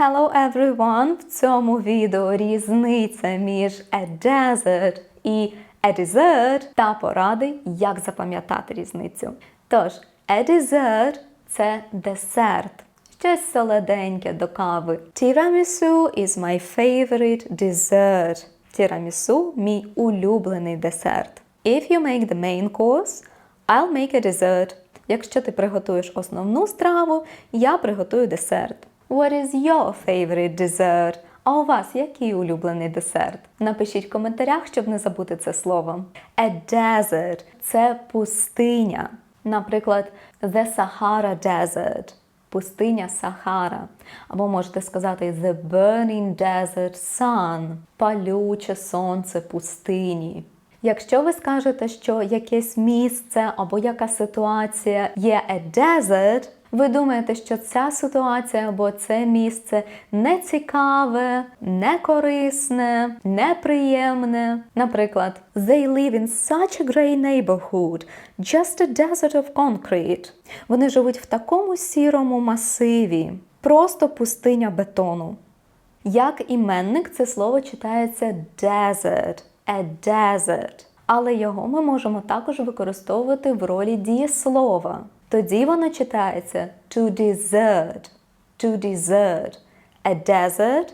Hello everyone! В цьому відео різниця між a desert і a dessert та поради, як запам'ятати різницю. Тож, a dessert – це десерт. Щось солоденьке до кави. Tiramisu is my favorite dessert. Тірамісу – мій улюблений десерт. If you make the main course, I'll make a dessert. Якщо ти приготуєш основну страву, я приготую десерт. What is your favorite dessert? А у вас який улюблений десерт? Напишіть в коментарях, щоб не забути це слово. A desert – це пустиня. Наприклад, The Sahara Desert – пустиня Сахара. Або можете сказати The Burning Desert Sun – палюче сонце пустині. Якщо ви скажете, що якесь місце або яка ситуація є a desert, ви думаєте, що ця ситуація або це місце не цікаве, не корисне, неприємне. Наприклад, They live in such a grey neighborhood, just a desert of concrete. Вони живуть в такому сірому масиві, просто пустиня бетону. Як іменник це слово читається desert, a desert. Але його ми можемо також використовувати в ролі дієслова. Тоді воно читається to desert, to desert, a desert,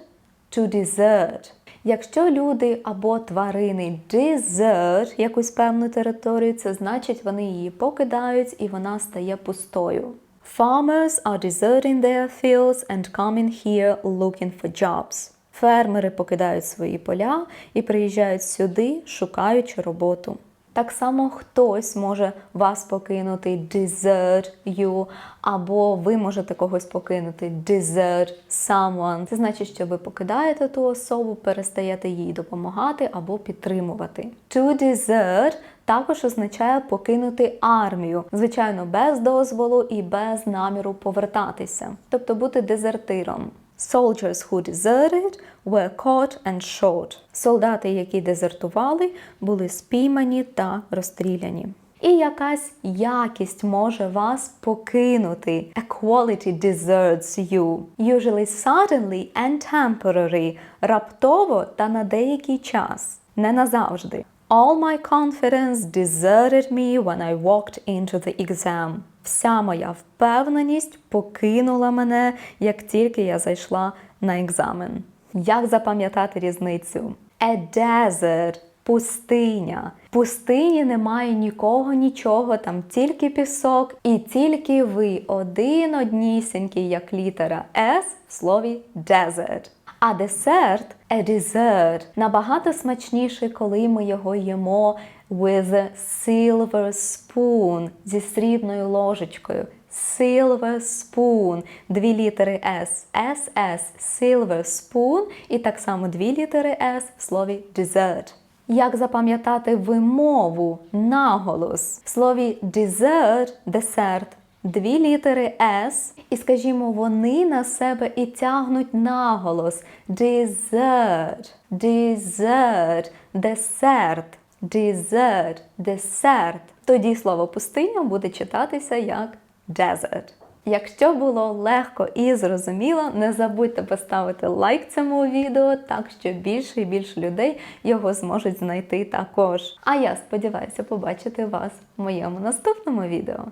to desert. Якщо люди або тварини desert якусь певну територію, це значить вони її покидають і вона стає пустою. Farmers are deserting their fields and coming here looking for jobs. Фермери покидають свої поля і приїжджають сюди, шукаючи роботу. Так само хтось може вас покинути desert you, або ви можете когось покинути desert someone. Це значить, що ви покидаєте ту особу, перестаєте їй допомагати або підтримувати. To desert також означає покинути армію, звичайно, без дозволу і без наміру повертатися, тобто бути дезертиром. Soldiers who deserted were caught and shot. Солдати, які дезертували, були спіймані та розстріляні. І якась якість може вас покинути. A quality deserts you. Usually suddenly and temporary. Раптово та на деякий час. Не назавжди. All my confidence deserted me when I walked into the exam. Вся моя впевненість покинула мене, як тільки я зайшла на екзамен. Як запам'ятати різницю? A desert – пустиня. В пустині немає нікого, нічого, там тільки пісок і тільки ви один однісінький, як літера S в слові desert. А десерт a dessert набагато смачніший, коли ми його їмо with silver spoon зі срібною ложечкою. Silver spoon, дві літери S, SS, silver spoon і так само дві літери S в слові dessert. Як запам'ятати вимову, наголос? В слові dessert – десерт дві літери S, і скажімо, вони на себе і тягнуть наголос. Dessert, dessert, десерт, dessert, десерт. Тоді слово пустиня буде читатися як desert. Якщо було легко і зрозуміло, не забудьте поставити лайк цьому відео, так що більше і більше людей його зможуть знайти також. А я сподіваюся побачити вас в моєму наступному відео.